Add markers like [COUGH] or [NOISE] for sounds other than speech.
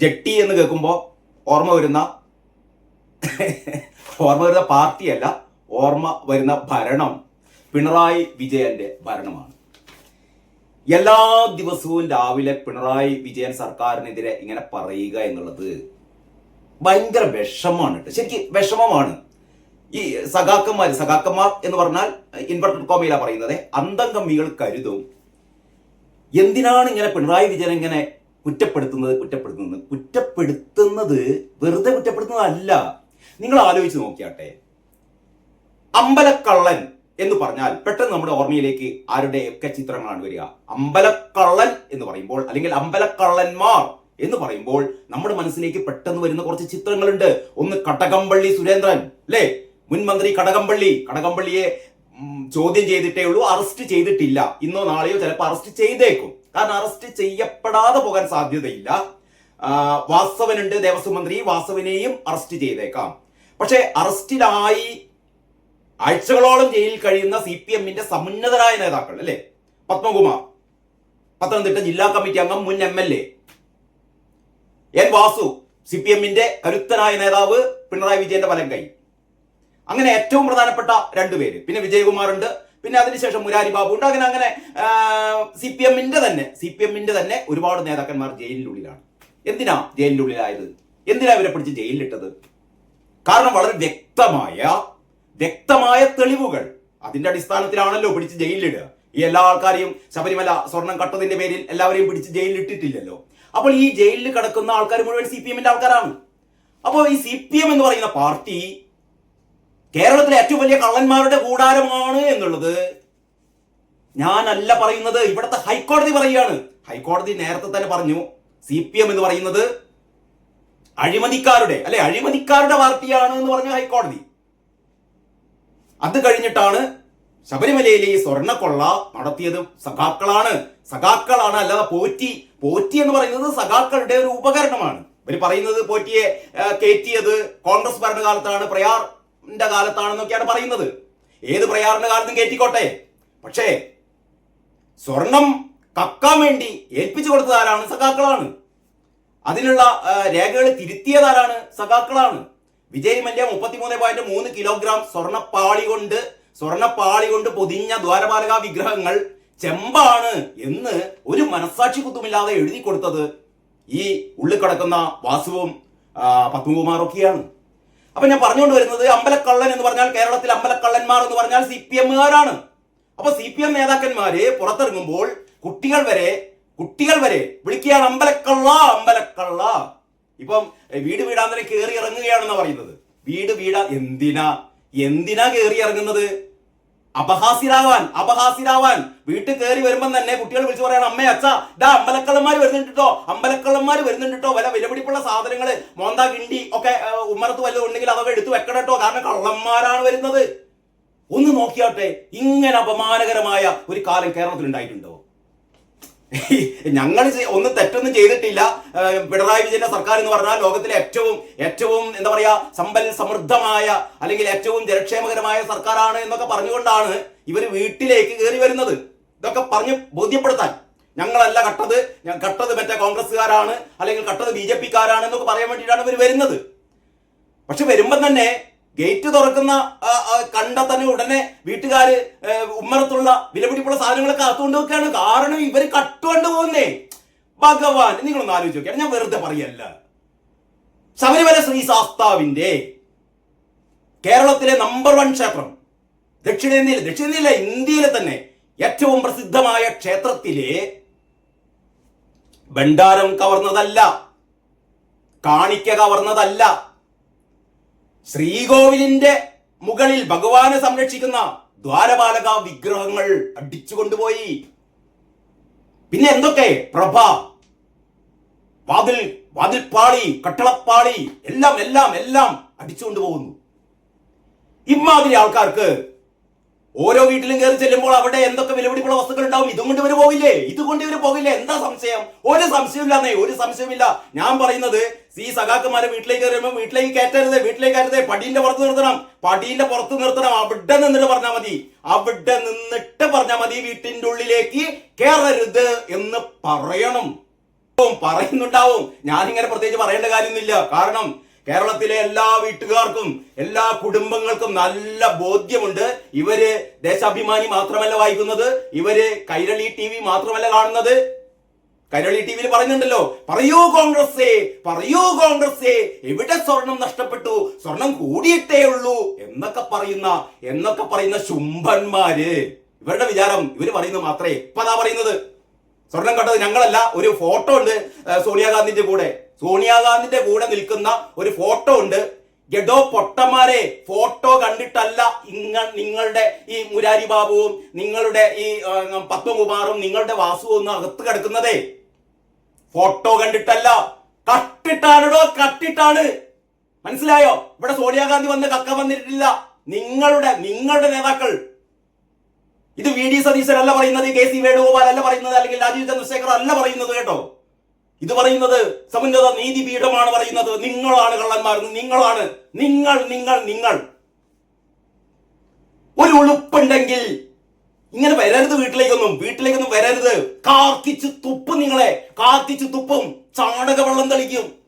ജട്ടി എന്ന് കേൾക്കുമ്പോൾ ഓർമ്മ വരുന്ന ഓർമ്മ വരുന്ന പാർട്ടിയല്ല ഓർമ്മ വരുന്ന ഭരണം. പിണറായി വിജയന്റെ ഭരണമാണ്. എല്ലാ ദിവസവും രാവിലെ പിണറായി വിജയൻ സർക്കാരിനെതിരെ ഇങ്ങനെ പറയുക എന്നുള്ളത് ഭയങ്കര വിഷമമാണ് കേട്ടോ. ശരിക്കും വിഷമമാണ്. ഈ സഖാക്കന്മാർ സഖാക്കന്മാർ എന്ന് പറഞ്ഞാൽ ഇൻവെർട്ടഡ് കോമയിലാണ് പറയുന്നത്. അന്തം കമ്മികൾ കരുതും. എന്തിനാണ് ഇങ്ങനെ പിണറായി വിജയൻ ഇങ്ങനെ കുറ്റപ്പെടുത്തുന്നത് കുറ്റപ്പെടുത്തുന്നത്. കുറ്റപ്പെടുത്തുന്നത് വെറുതെ കുറ്റപ്പെടുത്തുന്നതല്ല. നിങ്ങൾ ആലോചിച്ച് നോക്കിയാട്ടെ. അമ്പലക്കള്ളൻ എന്ന് പറഞ്ഞാൽ പെട്ടെന്ന് നമ്മുടെ ഓർമ്മയിലേക്ക് ആരുടെയൊക്കെ ചിത്രങ്ങളാണ് വരിക? അമ്പലക്കള്ളൻ എന്ന് പറയുമ്പോൾ അല്ലെങ്കിൽ അമ്പലക്കള്ളന്മാർ എന്ന് പറയുമ്പോൾ നമ്മുടെ മനസ്സിലേക്ക് പെട്ടെന്ന് വരുന്ന കുറച്ച് ചിത്രങ്ങളുണ്ട്. ഒന്ന് കടകംപള്ളി സുരേന്ദ്രൻ അല്ലേ? മുൻ മന്ത്രി കടകംപള്ളി. കടകംപള്ളിയെ ചോദ്യം ചെയ്തിട്ടേ ഉള്ളൂ അറസ്റ്റ് ചെയ്തിട്ടില്ല. ഇന്നോ നാളെയോ ചിലപ്പോൾ അറസ്റ്റ് ചെയ്തേക്കും. കാരണം അറസ്റ്റ് ചെയ്യപ്പെടാതെ പോകാൻ സാധ്യതയില്ല. വാസവനുണ്ട് ദേവസ്വം മന്ത്രി വാസവനെയും അറസ്റ്റ് ചെയ്തേക്കാം. പക്ഷേ അറസ്റ്റിലായി ആഴ്ചകളോളം ജയിലിൽ കഴിയുന്ന സി പി എമ്മിന്റെ സമുന്നതരായ നേതാക്കൾ അല്ലെ? പത്മകുമാർ പത്തനംതിട്ട ജില്ലാ കമ്മിറ്റി അംഗം മുൻ M L A. N Vasu C P എമ്മിന്റെ കരുത്തനായ നേതാവ് പിണറായി വിജയന്റെ വലം കൈ. അങ്ങനെ ഏറ്റവും പ്രധാനപ്പെട്ട രണ്ടുപേര്. പിന്നെ വിജയകുമാർ ഉണ്ട് പിന്നെ അതിനുശേഷം മുരാരി ബാബു ഉണ്ട്. അങ്ങനെ അങ്ങനെ സി പി എമ്മിന്റെ തന്നെ സി പി എമ്മിന്റെ തന്നെ ഒരുപാട് നേതാക്കന്മാർ ജയിലിനുള്ളിലാണ്. എന്തിനാ ജയിലിനുള്ളിലായത്? എന്തിനാ ഇവരെ പിടിച്ച് ജയിലിലിട്ടത്? കാരണം വളരെ വ്യക്തമായ വ്യക്തമായ തെളിവുകൾ അതിന്റെ അടിസ്ഥാനത്തിലാണല്ലോ പിടിച്ച് ജയിലിലിടുക. ഈ എല്ലാ ആൾക്കാരെയും ശബരിമല സ്വർണം കട്ടതിന്റെ പേരിൽ എല്ലാവരെയും പിടിച്ച് ജയിലിലിട്ടിട്ടില്ലല്ലോ. അപ്പോൾ ഈ ജയിലിൽ കിടക്കുന്ന ആൾക്കാർ മുഴുവൻ സി പി എമ്മിന്റെ ആൾക്കാരാണ്. അപ്പോൾ ഈ സി പി എം എന്ന് പറയുന്ന പാർട്ടി കേരളത്തിലെ ഏറ്റവും വലിയ കള്ളന്മാരുടെ കൂടാരമാണ് എന്നുള്ളത് ഞാനല്ല പറയുന്നത്. ഇവിടുത്തെ ഹൈക്കോടതി പറയുകയാണ്. ഹൈക്കോടതി നേരത്തെ തന്നെ പറഞ്ഞു സി പി എം എന്ന് പറയുന്നത് അഴിമതിക്കാരുടെ അല്ലെ അഴിമതിക്കാരുടെ പാർട്ടിയാണ് എന്ന് പറഞ്ഞു ഹൈക്കോടതി. അത് കഴിഞ്ഞിട്ടാണ് ശബരിമലയിലെ ഈ സ്വർണക്കൊള്ള നടത്തിയത് സഖാക്കളാണ്. സഖാക്കളാണ് അല്ലാതെ പോറ്റി പോറ്റി എന്ന് പറയുന്നത് സഖാക്കളുടെ ഒരു ഉപകരണമാണ്. ഇവർ പറയുന്നത് പോറ്റിയെ കയറ്റിയത് കോൺഗ്രസ് ഭരണകാലത്താണ് പ്രയാറിന്റെ കാലത്താണെന്നൊക്കെയാണ് പറയുന്നത്. ഏത് പ്രയാറിന്റെ കാലത്തും കയറ്റിക്കോട്ടെ പക്ഷേ സ്വർണം കക്കാൻ വേണ്ടി ഏൽപ്പിച്ചു കൊടുത്തത് ആരാണ് സഖാക്കളാണ്. അതിനുള്ള രേഖകൾ തിരുത്തിയതാരാണ് സഖാക്കളാണ്. വിജയ് മല്യ മുപ്പത്തിമൂന്ന് പോയിന്റ് മൂന്ന് കിലോഗ്രാം സ്വർണപ്പാളി കൊണ്ട് സ്വർണപ്പാളി കൊണ്ട് പൊതിഞ്ഞ ദ്വാരപാലക വിഗ്രഹങ്ങൾ ചെമ്പാണ് എന്ന് ഒരു മനസാക്ഷി കുത്തുമില്ലാതെ എഴുതി കൊടുത്തത് ഈ ഉള്ളിൽ കിടക്കുന്ന വാസുവും ആ, പത്മകുമാറും ഒക്കെയാണ്. അപ്പൊ ഞാൻ പറഞ്ഞുകൊണ്ട് വരുന്നത് അമ്പലക്കള്ളൻ എന്ന് പറഞ്ഞാൽ കേരളത്തിൽ അമ്പലക്കള്ളന്മാർ എന്ന് പറഞ്ഞാൽ സി പി എമ്മുകാരാണ് അപ്പൊ സി പി എം നേതാക്കന്മാര് പുറത്തിറങ്ങുമ്പോൾ കുട്ടികൾ വരെ കുട്ടികൾ വരെ വിളിക്കുകയാണ് അമ്പലക്കള്ള അമ്പലക്കള്ള. ഇപ്പം വീട് വീടാന്തരം കയറി ഇറങ്ങുകയാണെന്നാ പറയുന്നത്. വീട് വീടാ എന്തിനാ? എന്തിനാ കയറി ഇറങ്ങുന്നത്? അപഹാസ്യരാവാൻ അപഹാസ്യരാവാൻ. വീട്ടിൽ കയറി വരുമ്പം തന്നെ കുട്ടികൾ വിളിച്ചു പറയണം അമ്മേ അച്ഛ ഇതാ അമ്പലക്കള്ളന്മാർ വരുന്നുണ്ടോ അമ്പലക്കള്ളന്മാർ വരുന്നുണ്ടോ വല്ല വിലപിടിപ്പുള്ള സാധനങ്ങൾ മോന്താ കിണ്ടി ഒക്കെ ഉമ്മറത്ത് വല്ലതും ഉണ്ടെങ്കിൽ അതൊക്കെ എടുത്തു വെക്കണം കേട്ടോ കാരണം കള്ളന്മാരാണ് വരുന്നത്. ഒന്ന് നോക്കിയാട്ടെ ഇങ്ങനെ അപമാനകരമായ ഒരു കാലം കേരളത്തിൽ ഉണ്ടായിട്ടുണ്ടോ [LAUGHS] ഞങ്ങൾ ഒന്നും തെറ്റൊന്നും ചെയ്തിട്ടില്ല. പിണറായി വിജയന്റെ സർക്കാർ എന്ന് പറഞ്ഞാൽ ലോകത്തിലെ ഏറ്റവും ഏറ്റവും എന്താ പറയാ സമ്പൽ സമൃദ്ധമായ അല്ലെങ്കിൽ ഏറ്റവും ജനക്ഷേമകരമായ സർക്കാരാണ് എന്നൊക്കെ പറഞ്ഞുകൊണ്ടാണ് ഇവർ വീട്ടിലേക്ക് കയറി വരുന്നത്. ഇതൊക്കെ പറഞ്ഞ് ബോധ്യപ്പെടുത്താൻ. ഞങ്ങളല്ല കട്ടത്. ഞാൻ കട്ടത് മറ്റേ കോൺഗ്രസ്സുകാരാണ് അല്ലെങ്കിൽ കട്ടത് ബി ജെ പിക്കാരാണ് എന്നൊക്കെ പറയാൻ വേണ്ടിയിട്ടാണ് ഇവർ വരുന്നത്. പക്ഷെ വരുമ്പം തന്നെ ഗേറ്റ് തുറക്കുന്ന കണ്ട തന്നെ ഉടനെ വീട്ടുകാര് ഉമ്മറത്തുള്ള വിലപിടിപ്പുള്ള സാധനങ്ങളൊക്കെ അകത്തുകൊണ്ട് വെക്കുകയാണ് കാരണം ഇവർ കട്ടുകൊണ്ട് പോകുന്നേ. ഭഗവാൻ നിങ്ങളൊന്ന് ആലോചിച്ച് നോക്കിയാണ് ഞാൻ വെറുതെ പറയല്ല. ശബരിമല ശ്രീ ശാസ്താവിന്റെ കേരളത്തിലെ നമ്പർ വൺ ക്ഷേത്രം. ദക്ഷിണേന്ത്യയിൽ ദക്ഷിണേന്ത്യയിലെ ഇന്ത്യയിലെ തന്നെ ഏറ്റവും പ്രസിദ്ധമായ ക്ഷേത്രത്തിലെ ഭണ്ഡാരം കവർന്നതല്ല. കാണിക്ക കവർന്നതല്ല. ശ്രീകോവിലിന്റെ മുകളിൽ ഭഗവാനെ സംരക്ഷിക്കുന്ന ദ്വാരപാലക വിഗ്രഹങ്ങൾ അടിച്ചു കൊണ്ടുപോയി. പിന്നെ എന്തൊക്കെ? പ്രഭ വാതിൽ വാതിൽപ്പാളി കട്ടളപ്പാളി എല്ലാം എല്ലാം എല്ലാം അടിച്ചുകൊണ്ടു പോകുന്നു ഇമാതിരി ആൾക്കാർക്ക് ഓരോ വീട്ടിലും കയറി ചെല്ലുമ്പോൾ അവിടെ എന്തൊക്കെ വിലപിടിപ്പുള്ള വസ്തുക്കൾ ഉണ്ടാവും? ഇതും കൊണ്ട് ഇവർ പോകില്ലേ? ഇതുകൊണ്ട് ഇവർ പോകില്ലേ. എന്താ സംശയം? ഒരു സംശയമില്ലെന്നേ ഒരു സംശയമില്ല ഞാൻ പറയുന്നത് ഈ സഖാക്കന്മാരെ വീട്ടിലേക്ക് കയറുമ്പോൾ വീട്ടിലേക്ക് കയറ്റരുത് വീട്ടിലേക്ക് കയറ്റരുത്. പടീന്റെ പുറത്ത് നിർത്തണം. പടീന്റെ പുറത്ത് നിർത്തണം. അവിടെ നിന്നിട്ട് പറഞ്ഞാൽ മതി. അവിടെ നിന്നിട്ട് പറഞ്ഞാൽ മതി വീട്ടിന്റെ ഉള്ളിലേക്ക് കയറരുത് എന്ന് പറയണം. പറയുന്നുണ്ടാവും. ഞാനിങ്ങനെ പ്രത്യേകിച്ച് പറയേണ്ട കാര്യമൊന്നുമില്ല. കാരണം കേരളത്തിലെ എല്ലാ വീട്ടുകാർക്കും എല്ലാ കുടുംബങ്ങൾക്കും നല്ല ബോധ്യമുണ്ട്. ഇവർ ദേശാഭിമാനി മാത്രമല്ല വായിക്കുന്നത് ഇവർ കൈരളി ടി വി മാത്രമല്ല കാണുന്നത്. കൈരളി ടി വിയിൽ പറയുന്നുണ്ടല്ലോ പറയൂ കോൺഗ്രസേ പറയൂ കോൺഗ്രസേ എവിടെ സ്വർണം നഷ്ടപ്പെട്ടു സ്വർണം കൂടിയിട്ടേ ഉള്ളൂ എന്നൊക്കെ പറയുന്ന എന്നൊക്കെ പറയുന്ന ശുംഭന്മാര്. ഇവരുടെ വിചാരം ഇവർ പറയുന്നത് മാത്രമേ ഇപ്പതാ പറയുന്നത്. സ്വർണം കണ്ടത് ഞങ്ങളല്ല ഒരു ഫോട്ടോ ഉണ്ട് സോണിയാഗാന്ധിന്റെ കൂടെ. സോണിയാഗാന്ധിന്റെ കൂടെ നിൽക്കുന്ന ഒരു ഫോട്ടോ ഉണ്ട്. എടോ പൊട്ടന്മാരെ ഫോട്ടോ കണ്ടിട്ടല്ല ഇങ്ങ നിങ്ങളുടെ ഈ മുരാരി ബാബുവും നിങ്ങളുടെ ഈ പത്മകുമാറും നിങ്ങളുടെ വാസുവും ഒന്നും അകത്ത് കിടക്കുന്നതേ. ഫോട്ടോ കണ്ടിട്ടല്ല കട്ടിട്ടാണോ കട്ടിട്ടാണ്. മനസ്സിലായോ? ഇവിടെ സോണിയാഗാന്ധി വന്ന് കക്ക വന്നിട്ടില്ല. നിങ്ങളുടെ നിങ്ങളുടെ നേതാക്കൾ. ഇത് വി ഡി സതീശൻ അല്ല പറയുന്നത് കെ സി വേണുഗോപാൽ അല്ല പറയുന്നത് അല്ലെങ്കിൽ രാജീവ് ചന്ദ്രശേഖർ അല്ല പറയുന്നത് കേട്ടോ. ഇത് പറയുന്നത് സമുന്നത നീതിപീഠമാണ് പറയുന്നത്. നിങ്ങളാണ് കള്ളന്മാർ. നിങ്ങളാണ് നിങ്ങൾ നിങ്ങൾ നിങ്ങൾ. ഒരു ഉളുപ്പുണ്ടെങ്കിൽ ഇങ്ങനെ വരരുത് വീട്ടിലേക്കൊന്നും. വീട്ടിലേക്കൊന്നും വരരുത്. കാർത്തിച്ച് തുപ്പും നിങ്ങളെ. കാർത്തിച്ച് തുപ്പും. ചാണക വെള്ളം തളിക്കും.